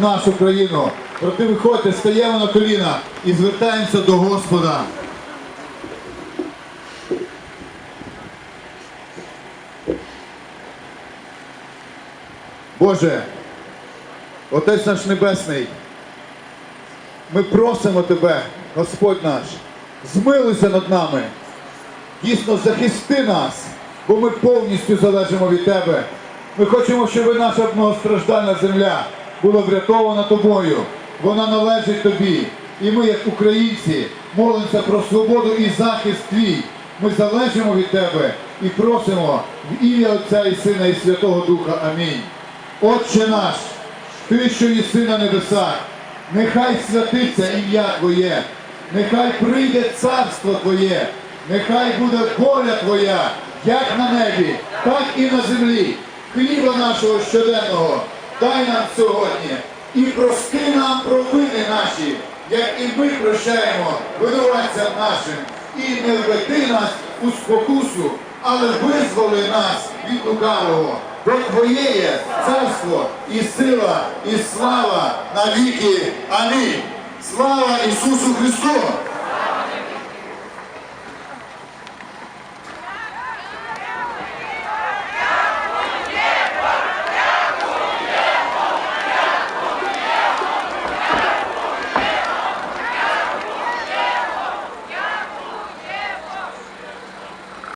нашу країну. Проти виходьте, стаємо на коліна і звертаємося до Господа. Боже, Отець наш Небесний, ми просимо Тебе, Господь наш, змилуйся над нами, дійсно захисти нас, бо ми повністю залежимо від Тебе. Ми хочемо, щоб наша многостраждальна земля була врятована Тобою. Вона належить Тобі. І ми, як українці, молимося про свободу і захист Твій. Ми залежимо від Тебе і просимо в ім'я Отця і Сина і Святого Духа. Амінь. Отче наш, Ти, що єси на небесах, нехай святиться ім'я Твоє, нехай прийде царство Твоє, нехай буде воля Твоя, як на небі, так і на землі. Хліба нашого щоденного дай нам сьогодні і прости нам провини наші, як і ми прощаємо винуватцям нашим. І не введи нас у спокусу, але визволи нас від лукавого. Бо Твоє царство і сила, і слава на віки. Амінь. Слава Ісусу Христу!